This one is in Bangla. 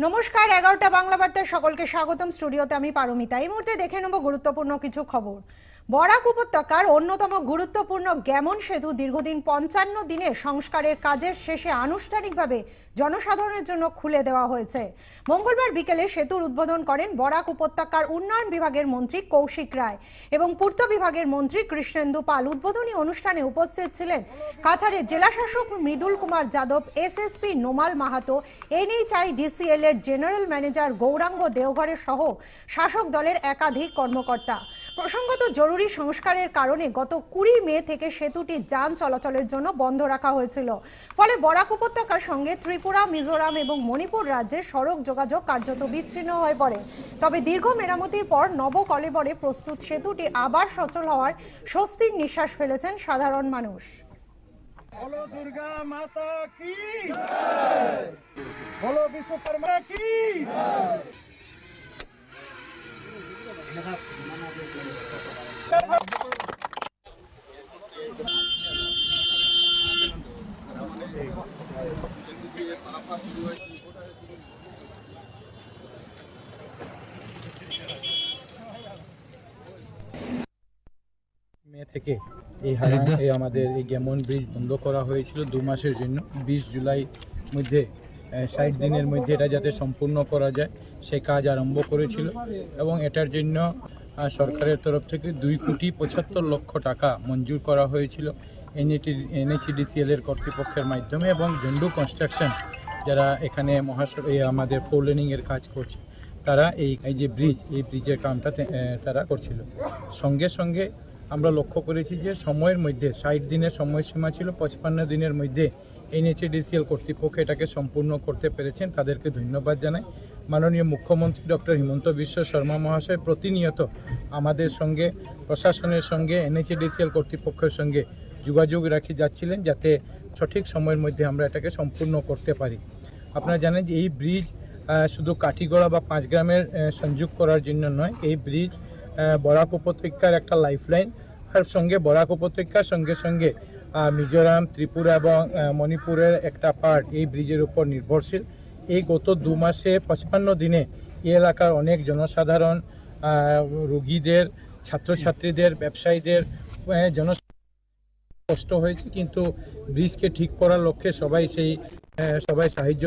নমস্কার, এগারোটা বাংলা বার্তায় সকলকে স্বাগতম। স্টুডিওতে আমি পারমিতা। এই মুহূর্তে দেখে নেব গুরুত্বপূর্ণ কিছু খবর। বরাক উপত্যকার অন্যতম গুরুত্বপূর্ণ গ্যামন সেতু দীর্ঘদিন পঞ্চান্ন দিনের সংস্কারের কাজের শেষে আনুষ্ঠানিকভাবে জনসাধারণের জন্য খুলে দেওয়া হয়েছে। মঙ্গলবার বিকেলে সেতুর উদ্বোধন করেন বরাক উপত্যকার উন্নয়ন বিভাগের মন্ত্রী কৌশিক রায় এবং পূর্ত বিভাগের মন্ত্রী কৃষ্ণেন্দু পাল। উদ্বোধনী অনুষ্ঠানে উপস্থিত ছিলেন কাছাড়ের জেলাশাসক Mridul Kumar Yadav, SSP Nomal Mahato NHI DCL এর জেনারেল ম্যানেজার গৌরাঙ্গ দেওঘরের সহ শাসক দলের একাধিক কর্মকর্তা। প্রসঙ্গত জরুরি জরুরি সংস্কারের কারণে গত কুড়ি মে থেকে সেতুটি যান চলাচলের জন্য বন্ধ রাখা হয়েছিল। ফলে বরাক উপত্যকার সঙ্গে ত্রিপুরা, মিজোরাম এবং মণিপুর রাজ্যের সড়ক যোগাযোগ কার্যত বিচ্ছিন্ন হয়ে পড়ে। তবে দীর্ঘ মেরামতির পর নব কলেবরে প্রস্তুত সেতুটি আবার সচল হওয়ার স্বস্তির নিঃশ্বাস ফেলেছেন সাধারণ মানুষ। মাতা কি? বিশ্বকর্মা কি? মে থেকে এই হারা এই আমাদের এই গেমন ব্রিজ বন্ধ করা হয়েছিল দু মাসের জন্য। বিশ জুলাই মধ্যে ষাট দিনের মধ্যে এটা যাতে সম্পূর্ণ করা যায় সেই কাজ আরম্ভ করেছিল। এবং এটার জন্য সরকারের তরফ থেকে দুই কোটি পঁচাত্তর লক্ষ টাকা মঞ্জুর করা হয়েছিল এনএটি এনএইচডিসিএল এর কর্তৃপক্ষের মাধ্যমে এবং জন্ডু কনস্ট্রাকশন যারা এখানে মহাসড় আমাদের ফোর এর কাজ করছে, তারা এই এই যে ব্রিজ এই ব্রিজের কামটা তারা করছিল। সঙ্গে সঙ্গে আমরা লক্ষ্য করেছি যে সময়ের মধ্যে, ষাট দিনের সময়সীমা ছিল, পঁচপান্ন দিনের মধ্যে এনএচএডিসিএল কর্তৃপক্ষ এটাকে সম্পূর্ণ করতে পেরেছেন, তাদেরকে ধন্যবাদ জানাই। মাননীয় মুখ্যমন্ত্রী ডক্টর হিমন্ত বিশ্ব শর্মা মহাশয় প্রতিনিয়ত আমাদের সঙ্গে, প্রশাসনের সঙ্গে এনএচএডিসিএল কর্তৃপক্ষের সঙ্গে যোগাযোগ রাখি যাচ্ছিলেন যাতে সঠিক সময়ের মধ্যে আমরা এটাকে সম্পূর্ণ করতে পারি। আপনারা জানেন যে এই ব্রিজ শুধু কাঠিগড়া বা পাঁচ গ্রামের সংযোগ করার জন্য নয়, এই ব্রিজ বরাক উপত্যকার একটা লাইফলাইন। আর সঙ্গে বরাক উপত্যকার সঙ্গে সঙ্গে মিজোরাম, ত্রিপুরা এবং মণিপুরের একটা পার্ট এই ব্রিজের উপর নির্ভরশীল। এই গত দু মাসে পঁচপান্ন দিনে এই এলাকার অনেক জনসাধারণ রুগীদের, ছাত্রছাত্রীদের, ব্যবসায়ীদের জন কষ্ট হয়েছে, কিন্তু ব্রিজকে ঠিক করার লক্ষ্যে সবাই সেই সবাই সাহায্য